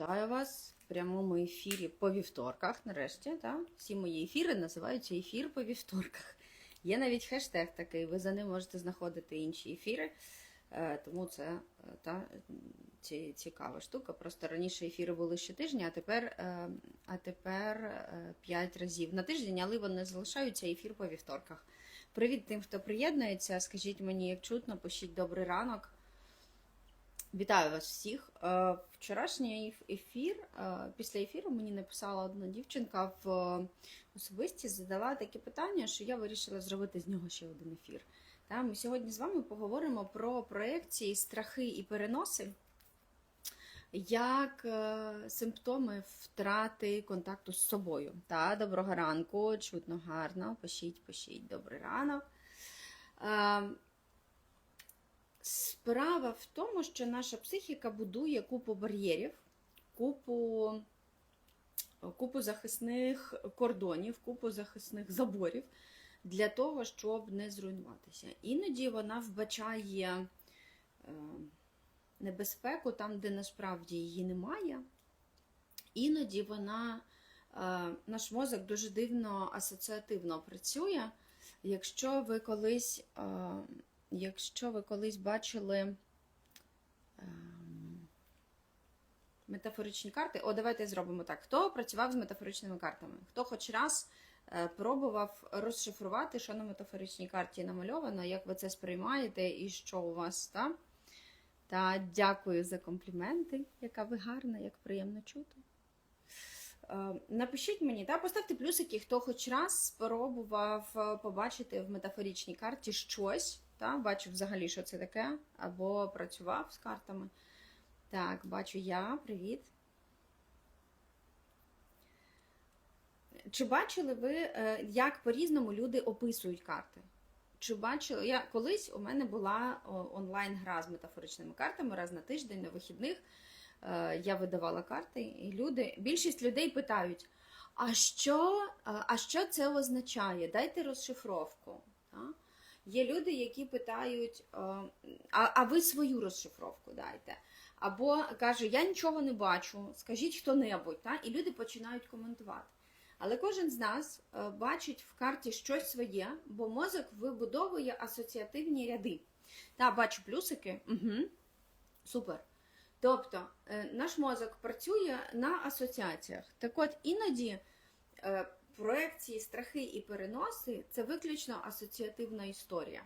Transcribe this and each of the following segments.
Вітаю вас в прямому ефірі по вівторках. Нарешті, та? всі мої ефіри називаються ефір по вівторках. Є навіть хештег такий, ви за ним можете знаходити інші ефіри. Е, Тому це е, та, цікава штука. Просто раніше ефіри були щотижня, а тепер, е, а тепер 5 разів на тиждень, але вони залишаються ефір по вівторках. Привіт тим, хто приєднується. Скажіть мені, як чутно, пишіть добрий ранок. Вітаю вас всіх. Е, Вчорашній ефір. е, Після ефіру мені написала одна дівчинка в е, особисті, задала таке питання, що я вирішила зробити з нього ще один ефір. Ми сьогодні з вами поговоримо про проекції, страхи і переноси, як симптоми втрати контакту з собою. Та, доброго ранку, чутно гарно. Пишіть, пишіть, добрий ранок. Е, Справа в тому, що наша психіка будує купу бар'єрів, купу, купу захисних кордонів, купу захисних заборів для того, щоб не зруйнуватися. Іноді вона вбачає е, небезпеку там, де насправді її немає. Іноді вона, е, наш мозок дуже дивно асоціативно працює. Якщо ви колись. Якщо ви колись бачили ем, метафоричні карти, о, давайте зробимо так. Хто працював з метафоричними картами? Хто хоч раз е, пробував розшифрувати, що на метафоричній карті намальовано, як ви це сприймаєте і що у вас, та? Та дякую за компліменти, яка ви гарна, як приємно чути. Е, Напишіть мені, та поставте плюсики, хто хоч раз спробував е, побачити в метафоричній карті щось, та, бачив взагалі, що це таке, або працював з картами. Так, бачу я, привіт. Чи бачили ви, е, як по-різному люди описують карти? Чи бачили? Я колись у мене була онлайн-гра з метафоричними картами раз на тиждень на вихідних. Е, Я видавала карти, і люди, більшість людей питають: а що, е, а що це означає? Дайте розшифровку. Є люди, які питають, е, а, а ви свою розшифровку дайте. Або каже, я нічого не бачу, скажіть хто-небудь. І люди починають коментувати. Але кожен з нас е, бачить в карті щось своє, бо мозок вибудовує асоціативні ряди. Та, бачу плюсики. Угу. Супер. Тобто е, наш мозок працює на асоціаціях. Так от іноді проекції, страхи і переноси це виключно асоціативна історія.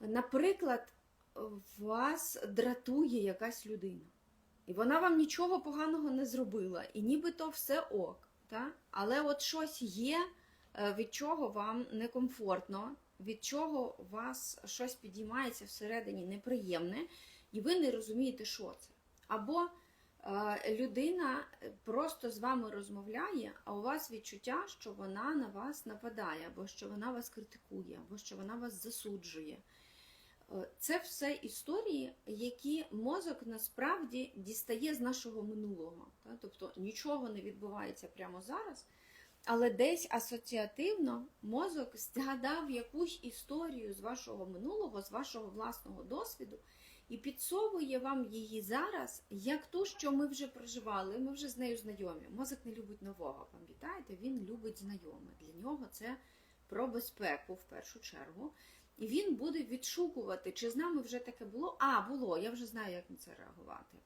Наприклад, вас дратує якась людина, і вона вам нічого поганого не зробила, і нібито все ок. Та? Але от щось є, е, від чого вам некомфортно, від чого у вас щось підіймається всередині неприємне, і ви не розумієте, що це. Або людина просто з вами розмовляє, а у вас відчуття, що вона на вас нападає, або що вона вас критикує, або що вона вас засуджує. Е, Це все історії, які мозок насправді дістає з нашого минулого. Тобто нічого не відбувається прямо зараз, але десь асоціативно мозок згадав якусь історію з вашого минулого, з вашого власного досвіду, і підсовує вам її зараз як ту, що ми вже проживали, ми вже з нею знайомі. Мозок не любить нового, пам'ятаєте? Він любить знайоме. Для нього це про безпеку в першу чергу. І він буде відшукувати, чи з нами вже таке було. А, було, я вже знаю, як на це реагувати.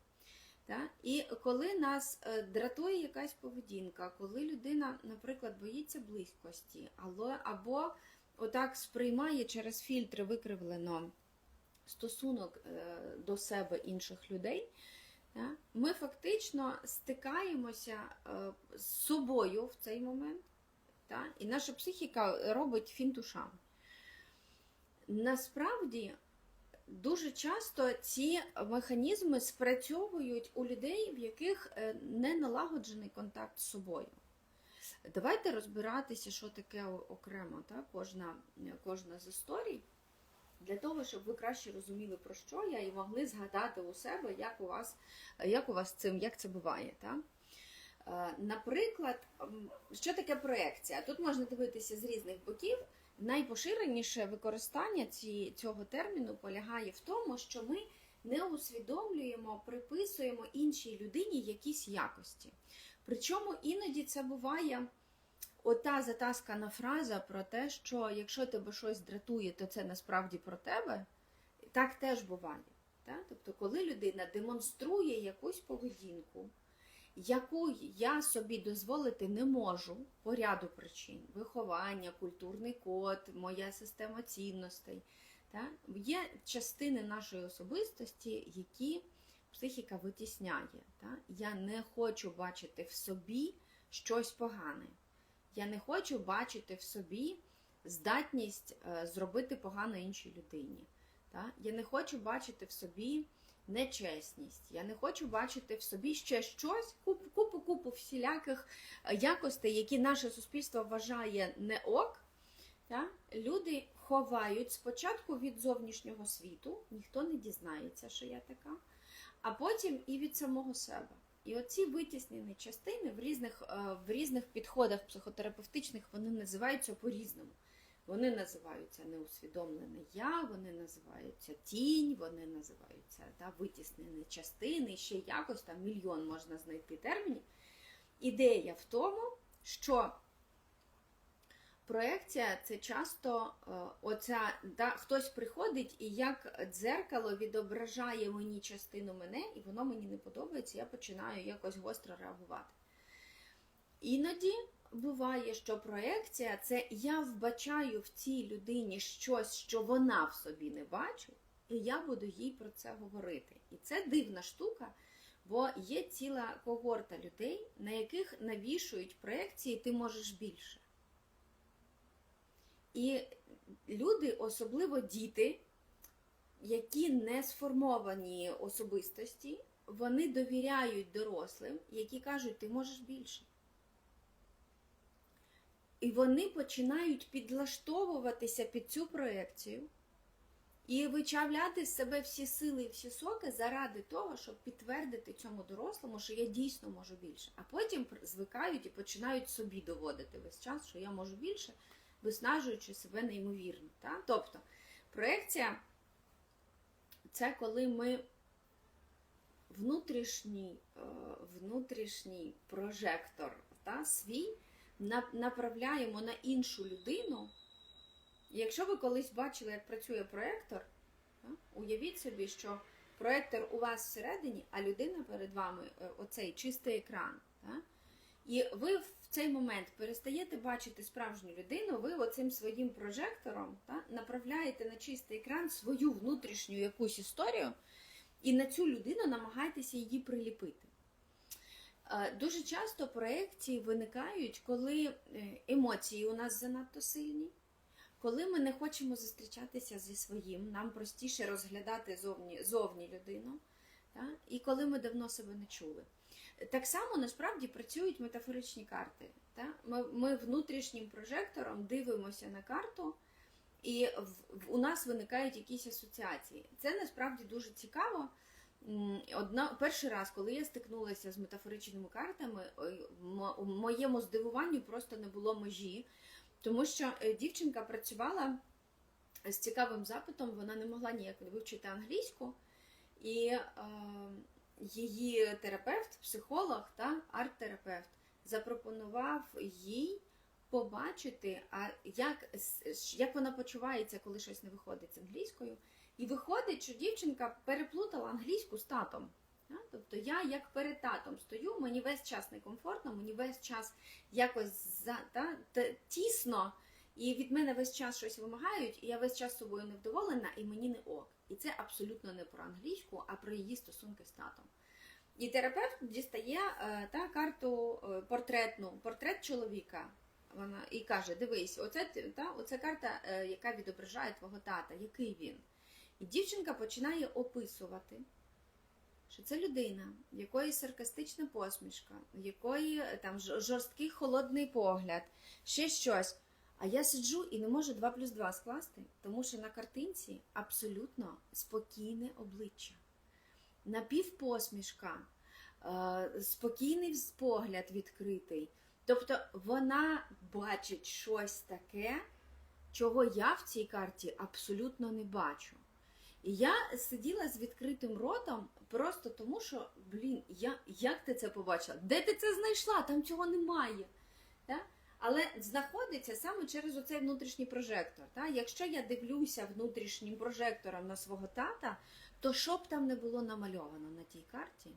Так? І коли нас е, дратує якась поведінка, коли людина, наприклад, боїться близькості, або, або отак сприймає через фільтри викривлено стосунок е, до себе інших людей, ми фактично стикаємося е, з собою в цей момент, і наша психіка робить фінтушам. Насправді дуже часто ці механізми спрацьовують у людей, в яких е, не налагоджений контакт з собою. Давайте розбиратися, що таке окремо, так? Кожна, кожна з історій, для того, щоб ви краще розуміли, про що я, і могли згадати у себе, як у вас, як у вас цим, як це буває. Так? Е, Наприклад, що таке проекція? Тут можна дивитися з різних боків. Найпоширеніше використання цього терміну полягає в тому, що ми не усвідомлюємо, приписуємо іншій людині якісь якості. Причому іноді це буває ота затаскана фраза про те, що якщо тебе щось дратує, то це насправді про тебе. Так теж буває. Так? Тобто, коли людина демонструє якусь поведінку, яку я собі дозволити не можу по ряду причин: виховання, культурний код, моя система цінностей. Так? Є частини нашої особистості, які психіка витісняє. Так? Я не хочу бачити в собі щось погане. Я не хочу бачити в собі здатність е, зробити погано іншій людині. Так? Я не хочу бачити в собі нечесність. Я не хочу бачити в собі ще щось, купу купу, купу всіляких е, якостей, які наше суспільство вважає не ок. Так? Люди ховають спочатку від зовнішнього світу, ніхто не дізнається, що я така, а потім і від самого себе. І оці витіснені частини в різних, е, в різних підходах психотерапевтичних вони називаються по-різному. Вони називаються неусвідомлене я, вони називаються тінь, вони називаються да, витіснені частини, ще якось там мільйон можна знайти термінів. Ідея в тому, що проекція це часто е, оця, да, хтось приходить і як дзеркало відображає мені частину мене, і воно мені не подобається, я починаю якось гостро реагувати. Іноді буває, що проекція це я вбачаю в цій людині щось, що вона в собі не бачить, і я буду їй про це говорити. І це дивна штука, бо є ціла когорта людей, на яких навішують проекції ти можеш більше. І люди, особливо діти, які не сформовані особистості, вони довіряють дорослим, які кажуть, ти можеш більше. І вони починають підлаштовуватися під цю проекцію і вичавляти з себе всі сили і всі соки заради того, щоб підтвердити цьому дорослому, що я дійсно можу більше. А потім звикають і починають собі доводити весь час, що я можу більше, виснажуючи себе неймовірно. Так? Тобто проекція це коли ми внутрішній, е, внутрішній прожектор та, свій направляємо на іншу людину. Якщо ви колись бачили, як працює проектор, уявіть собі, що проектор у вас всередині, а людина перед вами оцей чистий екран. І ви цей момент перестаєте бачити справжню людину, ви оцим своїм прожектором направляєте на чистий екран свою внутрішню якусь історію, і на цю людину намагаєтеся її приліпити. Дуже часто проекції виникають, коли е, емоції у нас занадто сильні, коли ми не хочемо зустрічатися зі своїм, нам простіше розглядати зовні зовні людину, та? і коли ми давно себе не чули. Так само насправді працюють метафоричні карти. Ми, ми внутрішнім прожектором дивимося на карту, і в, в, у нас виникають якісь асоціації. Це насправді дуже цікаво. Одна перший раз, коли я стикнулася з метафоричними картами, у моєму здивуванню просто не було межі, тому що е, дівчинка працювала з цікавим запитом, вона не могла ніяк вивчити англійську, і е, її терапевт, психолог та арт-терапевт запропонував їй побачити, а як, як вона почувається, коли щось не виходить з англійською. І виходить, що дівчинка переплутала англійську з татом. Тобто я як перед татом стою, мені весь час некомфортно, мені весь час якось за, та, та, тісно, і від мене весь час щось вимагають, і я весь час собою невдоволена, і мені не ок. І це абсолютно не про англійську, а про її стосунки з татом. І терапевт дістає е, та карту е, портретну, портрет чоловіка. Вона і каже: Дивись, оце та, оце карта, е, яка відображає твого тата, який він. І дівчинка починає описувати, що це людина, в якої саркастична посмішка, в якої там жорсткий холодний погляд, ще щось. А я сиджу і не можу 2 плюс 2 скласти, тому що на картинці абсолютно спокійне обличчя, напівпосмішка, е, спокійний погляд відкритий. Тобто вона бачить щось таке, чого я в цій карті абсолютно не бачу. І я сиділа з відкритим ротом просто тому, що, блін, я, як ти це побачила? Де ти це знайшла? Там цього немає. Да? Але знаходиться саме через оцей внутрішній прожектор. Да? Якщо я дивлюся внутрішнім прожектором на свого тата, то що б там не було намальовано на тій карті,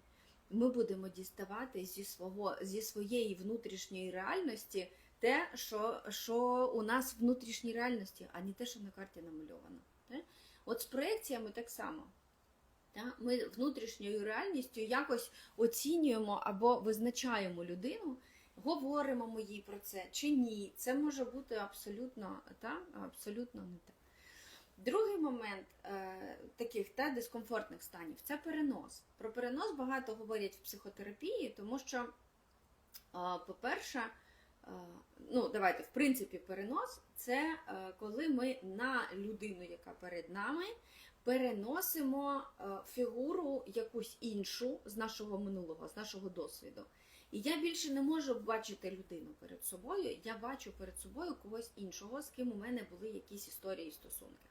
ми будемо діставати зі, свого, зі своєї внутрішньої реальності те, що, що у нас в внутрішній реальності, а не те, що на карті намальовано. Да? От з проекціями так само. Ми внутрішньою реальністю якось оцінюємо або визначаємо людину, говоримо ми їй про це чи ні. Це може бути абсолютно так, абсолютно не так. Другий момент е, таких та, дискомфортних станів це перенос. Про перенос багато говорять в психотерапії, тому що, е, по-перше, е, ну, давайте, в принципі, перенос це е, коли ми на людину, яка перед нами, переносимо е, фігуру якусь іншу з нашого минулого, з нашого досвіду. І я більше не можу бачити людину перед собою, я бачу перед собою когось іншого, з ким у мене були якісь історії і стосунки.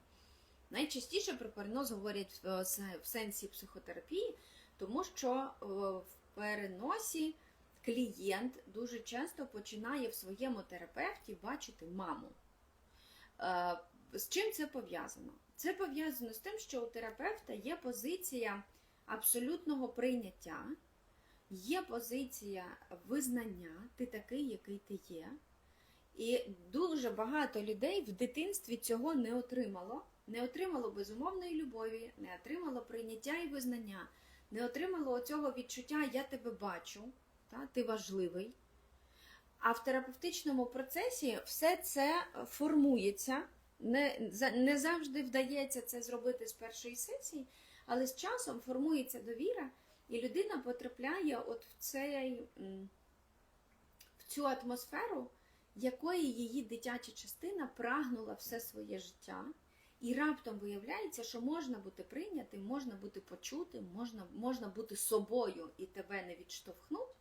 Найчастіше про перенос говорять в сенсі психотерапії, тому що е, в переносі клієнт дуже часто починає в своєму терапевті бачити маму. Е, З чим це пов'язано? Це пов'язано з тим, що у терапевта є позиція абсолютного прийняття, є позиція визнання, ти такий, який ти є. І дуже багато людей в дитинстві цього не отримало. Не отримало безумовної любові, не отримало прийняття і визнання, не отримало цього відчуття Я тебе бачу, та, ти важливий. А в терапевтичному процесі все це формується. Не, не завжди вдається це зробити з першої сесії, але з часом формується довіра, і людина потрапляє от в, цей, в цю атмосферу, якої її дитяча частина прагнула все своє життя. І раптом виявляється, що можна бути прийнятим, можна бути почутим, можна, можна бути собою і тебе не відштовхнуть,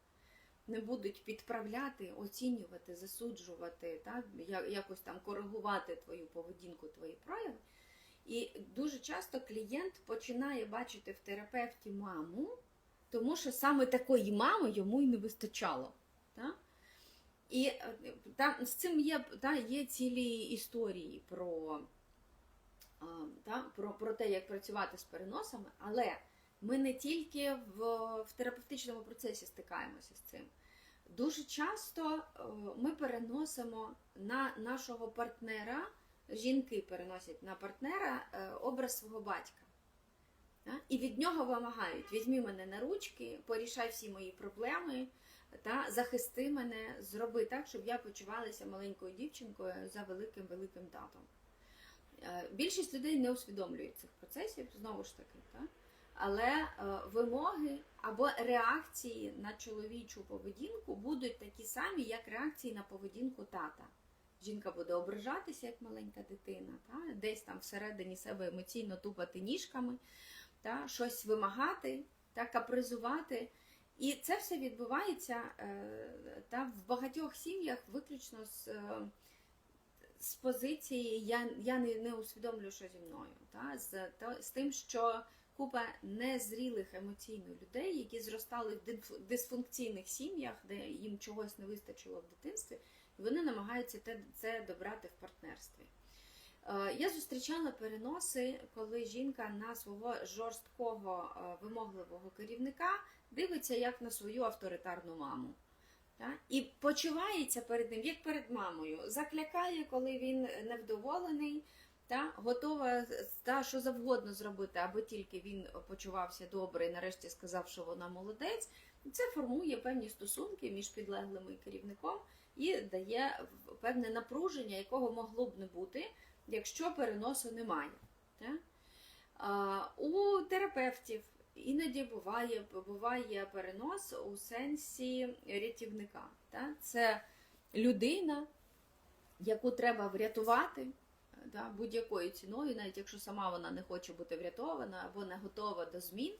не будуть підправляти, оцінювати, засуджувати, так, якось там коригувати твою поведінку, твої прояви. І дуже часто клієнт починає бачити в терапевті маму, тому що саме такої мами йому й не вистачало. Так? І е, там з цим є, та, є цілі історії про та, про, про те, як працювати з переносами, але ми не тільки в, в терапевтичному процесі стикаємося з цим. Дуже часто е, ми переносимо на нашого партнера, жінки переносять на партнера е, образ свого батька. Та? І від нього вимагають: візьми мене на ручки, порішай всі мої проблеми, та захисти мене, зроби так, щоб я почувалася маленькою дівчинкою за великим великим татом. Е, Більшість людей не усвідомлюють цих процесів, знову ж таки, так? Але е, вимоги або реакції на чоловічу поведінку будуть такі самі, як реакції на поведінку тата. Жінка буде ображатися як маленька дитина, та? десь там всередині себе емоційно тупати ніжками, та? щось вимагати, та? капризувати. І це все відбувається е, та, в багатьох сім'ях виключно з. е, з позиції я, я не, не усвідомлюю, що зі мною. Та? З, та, з тим, що купа незрілих емоційно людей, які зростали в дисфункційних сім'ях, де їм чогось не вистачило в дитинстві, і вони намагаються це добрати в партнерстві. Е, Я зустрічала переноси, коли жінка на свого жорсткого е, вимогливого керівника дивиться як на свою авторитарну маму. Та? І почувається перед ним, як перед мамою, заклякає, коли він невдоволений, та? готова та, що завгодно зробити, аби тільки він почувався добре і нарешті сказав, що вона молодець. Це формує певні стосунки між підлеглими і керівником і дає певне напруження, якого могло б не бути, якщо переносу немає. Та? А, у терапевтів іноді буває, буває перенос у сенсі рятівника. Та? Це людина, яку треба врятувати та, будь-якою ціною, навіть якщо сама вона не хоче бути врятована або не готова до змін.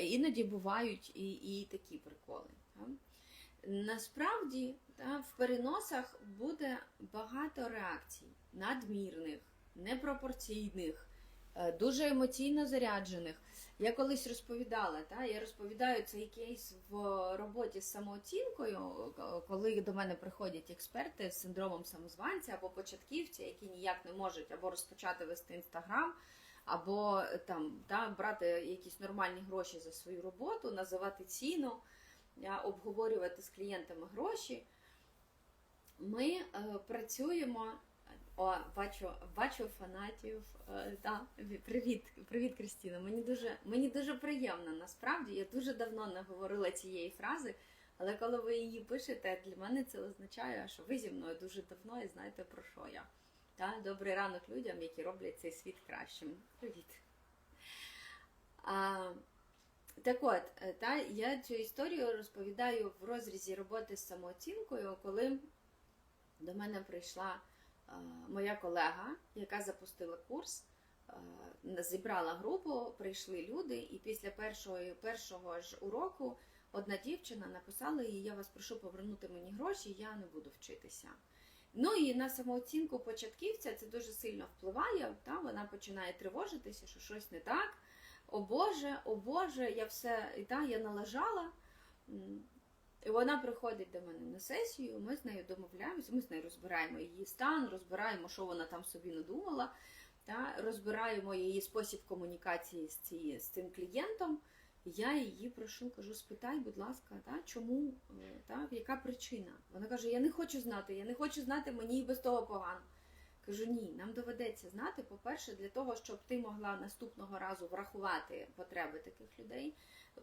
Іноді бувають і, і такі приколи. Да. Насправді да, в переносах буде багато реакцій надмірних, непропорційних, е, дуже емоційно заряджених. Я колись розповідала, та, я розповідаю цей кейс в роботі з самооцінкою, коли до мене приходять експерти з синдромом самозванця або початківці, які ніяк не можуть або розпочати вести інстаграм, або там та, брати якісь нормальні гроші за свою роботу, називати ціну, обговорювати з клієнтами гроші. Ми е, працюємо. О, бачу, бачу фанатів. Е, да, привіт, привіт, Кристина. Мені дуже, мені дуже приємно. Насправді я дуже давно не говорила цієї фрази, але коли ви її пишете, для мене це означає, що ви зі мною дуже давно і знаєте про що я. Та? Добрий ранок людям, які роблять цей світ кращим. Привіт. А, так от, е, та, я цю історію розповідаю в розрізі роботи з самооцінкою, коли до мене прийшла моя колега, яка запустила курс, е, зібрала групу, прийшли люди, і після першого, першого ж уроку одна дівчина написала їй, я вас прошу повернути мені гроші, я не буду вчитися. Ну і на самооцінку початківця це дуже сильно впливає. Та, вона починає тривожитися, що щось не так. О Боже, о Боже, я все і та, я налажала. І вона приходить до мене на сесію, ми з нею домовляємося, ми з нею розбираємо її стан, розбираємо, що вона там собі надумала, та, розбираємо її спосіб комунікації з, цією, з цим клієнтом. Я її прошу, кажу, спитай, будь ласка, та, чому, е, та, яка причина? Вона каже: Я не хочу знати, я не хочу знати, мені і без того погано. Кажу, ні, нам доведеться знати, по-перше, для того, щоб ти могла наступного разу врахувати потреби таких людей.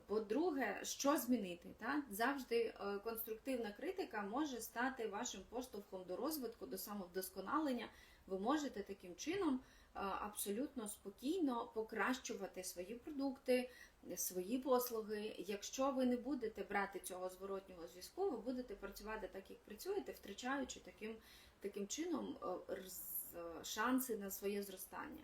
По-друге, що змінити? Та? Завжди е, конструктивна критика може стати вашим поштовхом до розвитку, до самовдосконалення. Ви можете таким чином е, абсолютно спокійно покращувати свої продукти, свої послуги. Якщо ви не будете брати цього зворотнього зв'язку, ви будете працювати так, як працюєте, втрачаючи таким, таким чином е, шанси на своє зростання.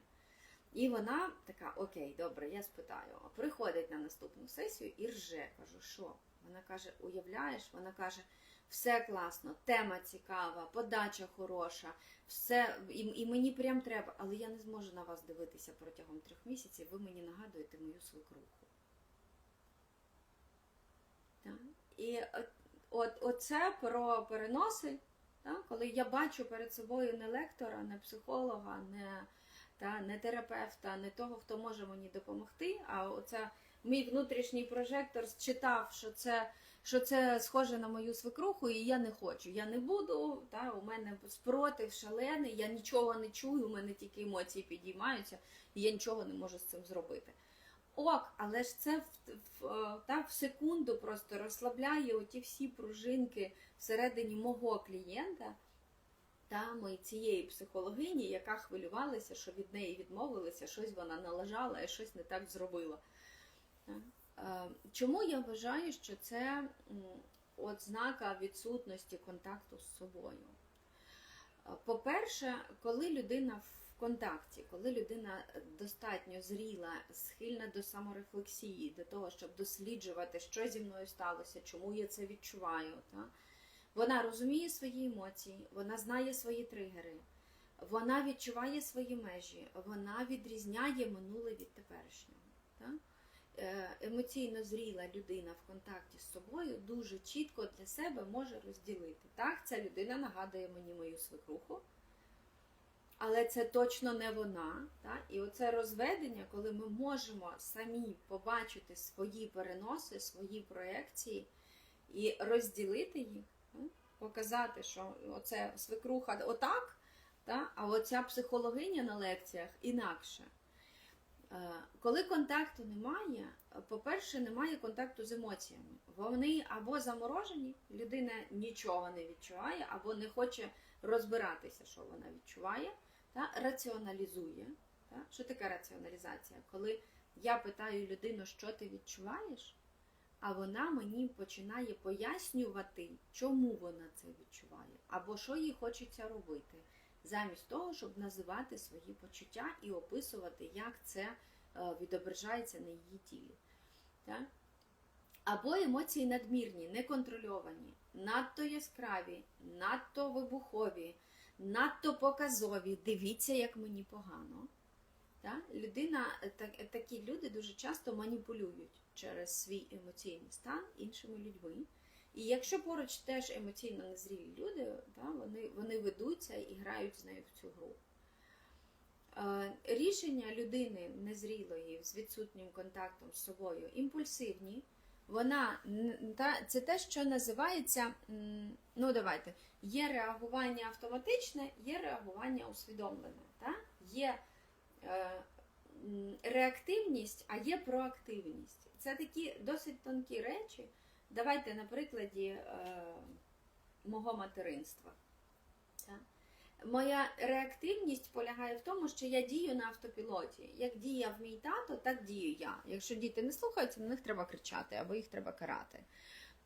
І вона така: Окей, добре, я спитаю. Приходить на наступну сесію і рже. Кажу, що? Вона каже: Уявляєш? Вона каже, все класно, тема цікава, подача хороша, все і, і мені прям треба, але я не зможу на вас дивитися протягом трьох місяців. Ви мені нагадуєте мою свекруху. Так? І от, от, оце про переноси, так? коли я бачу перед собою не лектора, не психолога, не, та, не терапевта, не того, хто може мені допомогти, а оце мій внутрішній прожектор считав, що це. Що це схоже на мою свекруху, і я не хочу. Я не буду. Та, у мене спротив шалений, я нічого не чую, у мене тільки емоції підіймаються, і я нічого не можу з цим зробити. Ок, але ж це в, в, е, та, в секунду просто розслабляє оті всі пружинки всередині мого клієнта, та ми цієї психологині, яка хвилювалася, що від неї відмовилися, щось вона налажала і щось не так зробила. Е, Чому я вважаю, що це ознака відсутності контакту з собою? Е, По-перше, коли людина контакті, коли людина достатньо зріла, схильна до саморефлексії, до того, щоб досліджувати, що зі мною сталося, чому я це відчуваю, та? вона розуміє свої емоції, вона знає свої тригери, вона відчуває свої межі, вона відрізняє минуле від теперішнього. Та? Е, емоційно зріла людина в контакті з собою дуже чітко для себе може розділити. Так, ця людина нагадує мені мою свекруху, але це точно не вона. Так? І оце розведення, коли ми можемо самі побачити свої переноси, свої проекції і розділити їх, так? показати, що оце свекруха отак, так? а оця психологиня на лекціях інакше. Е, Коли контакту немає, по-перше, немає контакту з емоціями. Вони або заморожені, людина нічого не відчуває, або не хоче розбиратися, що вона відчуває, та раціоналізує. Та? Що таке раціоналізація? Коли я питаю людину, що ти відчуваєш, а вона мені починає пояснювати, чому вона це відчуває, або що їй хочеться робити замість того, щоб називати свої почуття і описувати, як це е, відображається на її тілі. Так? Або емоції надмірні, неконтрольовані, надто яскраві, надто вибухові, надто показові. Дивіться, як мені погано. Та? Людина, так, такі люди дуже часто маніпулюють через свій емоційний стан іншими людьми. І якщо поруч теж емоційно незрілі люди, та, вони, вони ведуться і грають з нею в цю гру. Е, Рішення людини незрілої з відсутнім контактом з собою імпульсивні. Вона та, це те, що називається, ну давайте, є реагування автоматичне, є реагування усвідомлене. Та? Є е, реактивність, а є проактивність. Це такі досить тонкі речі. Давайте на прикладі е, мого материнства. Моя реактивність полягає в тому, що я дію на автопілоті. Як діяв мій тато, так дію я. Якщо діти не слухаються, на них треба кричати або їх треба карати.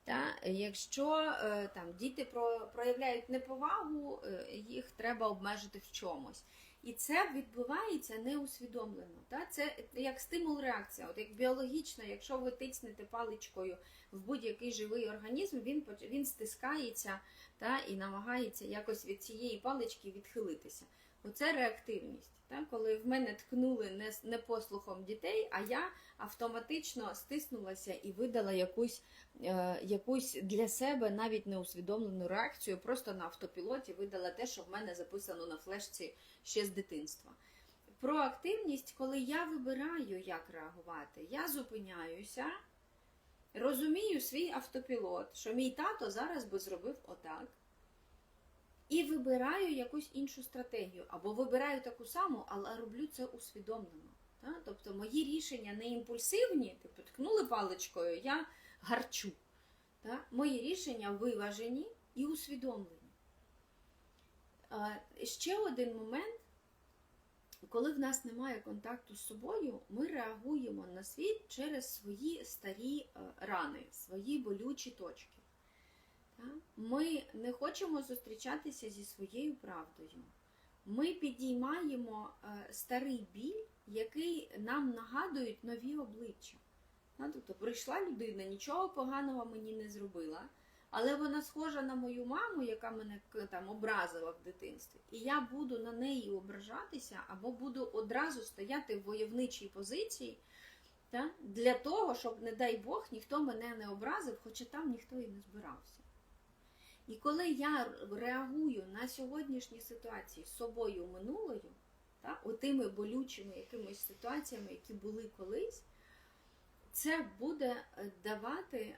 Та? Якщо е, там, діти про, проявляють неповагу, е, їх треба обмежити в чомусь. І це відбувається неусвідомлено. Та? Це як стимул реакція. От як біологічно, якщо ви тицнете паличкою в будь-який живий організм, він, він стискається та, і намагається якось від цієї палички відхилитися. Оце реактивність. Та? Коли в мене ткнули не, не послухом дітей, а я автоматично стиснулася і видала якусь, е, якусь для себе навіть неусвідомлену реакцію, просто на автопілоті видала те, що в мене записано на флешці ще з дитинства. Проактивність, коли я вибираю, як реагувати, я зупиняюся, розумію свій автопілот, що мій тато зараз би зробив отак. І вибираю якусь іншу стратегію. Або вибираю таку саму, але роблю це усвідомлено. Та? Тобто мої рішення не імпульсивні, типу ткнули паличкою, я гарчу. Та? Мої рішення виважені і усвідомлені. А, ще один момент, коли в нас немає контакту з собою, ми реагуємо на світ через свої старі е, рани, свої болючі точки. Ми не хочемо зустрічатися зі своєю правдою. Ми підіймаємо е, старий біль, який нам нагадують нові обличчя. Тобто прийшла людина, нічого поганого мені не зробила, але вона схожа на мою маму, яка мене там образила в дитинстві. І я буду на неї ображатися або буду одразу стояти в войовничій позиції та? для того, щоб, не дай Бог, ніхто мене не образив, хоча там ніхто і не збирався. І коли я реагую на сьогоднішні ситуації з собою минулою, та, отими болючими якимись ситуаціями, які були колись, це буде е, давати е,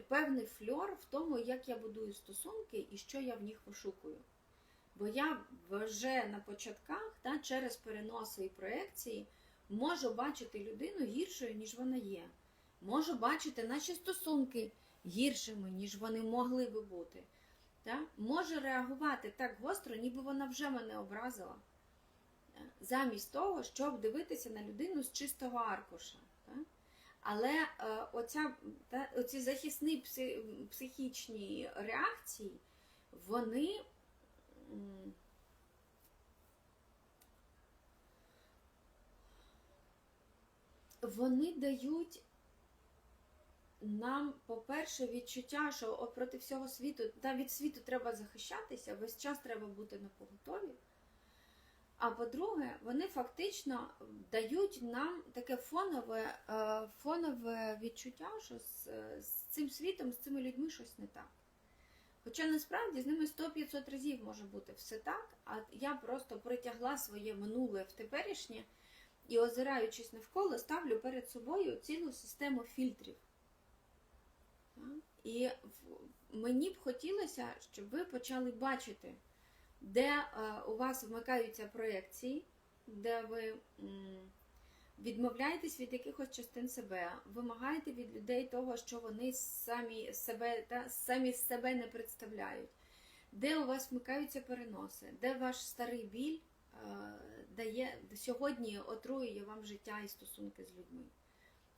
певний фльор в тому, як я будую стосунки і що я в них пошукую. Бо я вже на початках та, через переноси і проекції можу бачити людину гіршою, ніж вона є. Можу бачити наші стосунки гіршими, ніж вони могли би бути. Та? Може реагувати так гостро, ніби вона вже мене образила. Замість того, щоб дивитися на людину з чистого аркуша. Але е, оця, та, оці захисні пси, психічні реакції, вони. Вони дають нам, по-перше, відчуття, що от проти всього світу, та від світу треба захищатися, весь час треба бути на поготові. А по-друге, вони фактично дають нам таке фонове, е, фонове відчуття, що з, з цим світом, з цими людьми щось не так. Хоча насправді з ними 100-500 разів може бути все так, а я просто притягла своє минуле в теперішнє і, озираючись навколо, ставлю перед собою цілу систему фільтрів. І мені б хотілося, щоб ви почали бачити, де е, у вас вмикаються проекції, де ви відмовляєтесь від якихось частин себе, вимагаєте від людей того, що вони самі себе, та, самі себе не представляють, де у вас вмикаються переноси, де ваш старий біль е, дає сьогодні отруює вам життя і стосунки з людьми.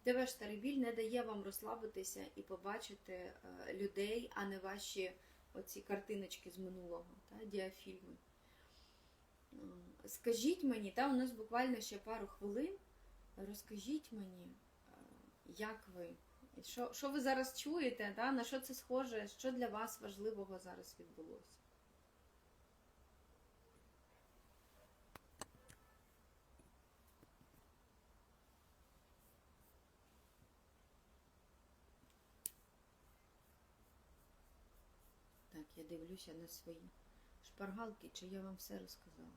Де ваш старий біль не дає вам розслабитися і побачити е, людей, а не ваші оці картиночки з минулого, та, діафільми. Е, Скажіть мені, та у нас буквально ще пару хвилин. Розкажіть мені, е, як ви, що, що ви зараз чуєте, та, на що це схоже, що для вас важливого зараз відбулося? я дивлюся на свої шпаргалки, чи я вам все розказала.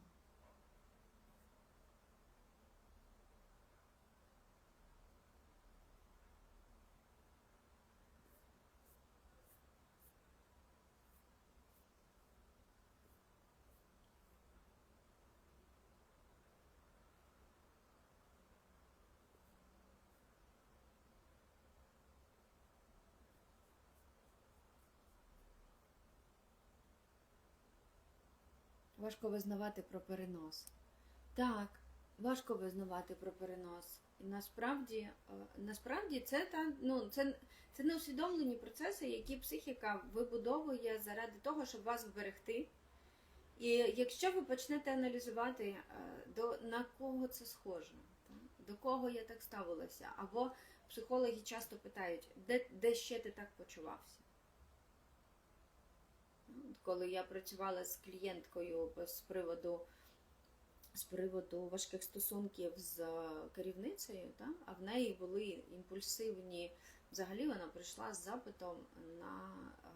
Важко визнавати про перенос. Так, важко визнавати про перенос. І насправді, е, насправді це та ну це, це неусвідомлені процеси, які психіка вибудовує заради того, щоб вас вберегти. І якщо ви почнете аналізувати, е, до на кого це схоже, до кого я так ставилася, або психологи часто питають, де, де ще ти так почувався? Коли я працювала з клієнткою з приводу з приводу важких стосунків з керівницею, та, а в неї були імпульсивні. Взагалі вона прийшла з запитом на, е,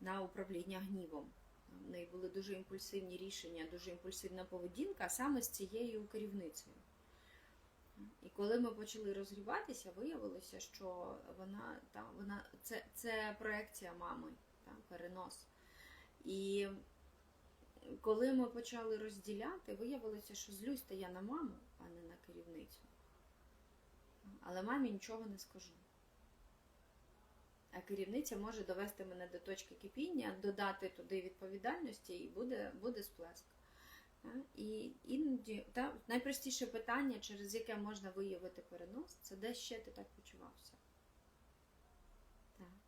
на управління гнівом. В неї були дуже імпульсивні рішення, дуже імпульсивна поведінка саме з цією керівницею. І коли ми почали розгріватися, виявилося, що вона та, вона це, це проекція мами, та, перенос. І коли ми почали розділяти, виявилося, що злюсь то я на маму, а не на керівницю. Але мамі нічого не скажу. А керівниця може довести мене до точки кипіння, додати туди відповідальності і буде буде сплеск. І іноді та, найпростіше питання, через яке можна виявити перенос, це де ще ти так почувався.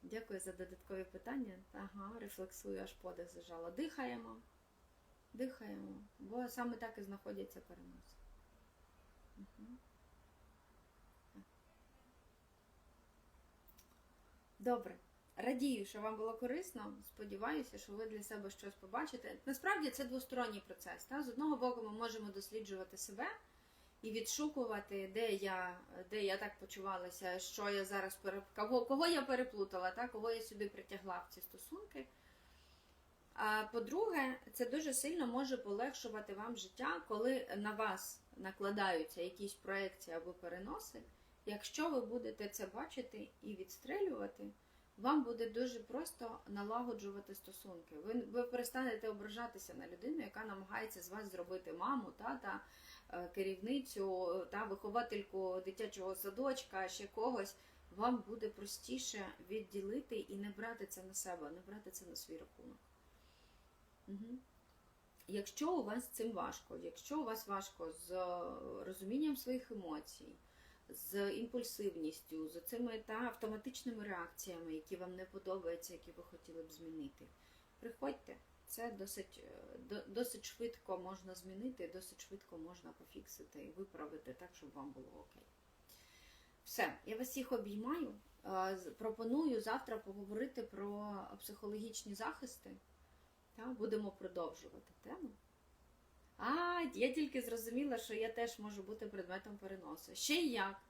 Дякую за додаткові питання. Ага, рефлексую, аж подих зажала. Дихаємо, дихаємо, бо саме так і знаходяться переноси. Угу. Добре. Радію, що вам було корисно. Сподіваюся, що ви для себе щось побачите. Насправді це двосторонній процес. Та? З одного боку, ми можемо досліджувати себе і відшукувати, де я де я так почувалася, що я зараз переп... кого, кого я переплутала, та? кого я сюди притягла в ці стосунки. А по-друге, це дуже сильно може полегшувати вам життя, коли на вас накладаються якісь проекції або переноси. Якщо ви будете це бачити і відстрелювати, вам буде дуже просто налагоджувати стосунки. Ви ви перестанете ображатися на людину, яка намагається з вас зробити маму, тата, керівницю та виховательку дитячого садочка, ще когось. Вам буде простіше відділити і не брати це на себе, не брати це на свій рахунок. Угу. Якщо у вас цим важко, якщо у вас важко з розумінням своїх емоцій, з імпульсивністю, з цими та автоматичними реакціями, які вам не подобаються, які ви хотіли б змінити, приходьте. Це досить досить швидко можна змінити, досить швидко можна пофіксити і виправити так, щоб вам було окей. Все, я вас всіх обіймаю. Пропоную завтра поговорити про психологічні захисти. Будемо продовжувати тему. А, я тільки зрозуміла, що я теж можу бути предметом переносу. Ще й як.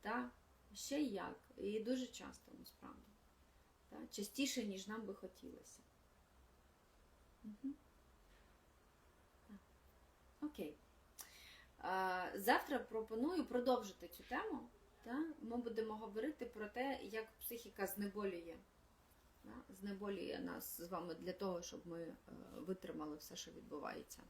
Так, ще й як. І дуже часто, насправді. Так? Частіше, ніж нам би хотілося. Окей. Завтра пропоную продовжити цю тему. Ми будемо говорити про те, як психіка знеболює знеболює нас з вами для того, щоб ми е, витримали все, що відбувається.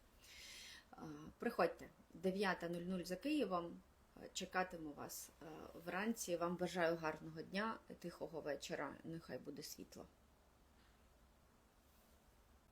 Е, приходьте 9.00 за Києвом. Е, чекатиму вас вранці. Вам бажаю гарного дня, тихого вечора. Нехай буде світло.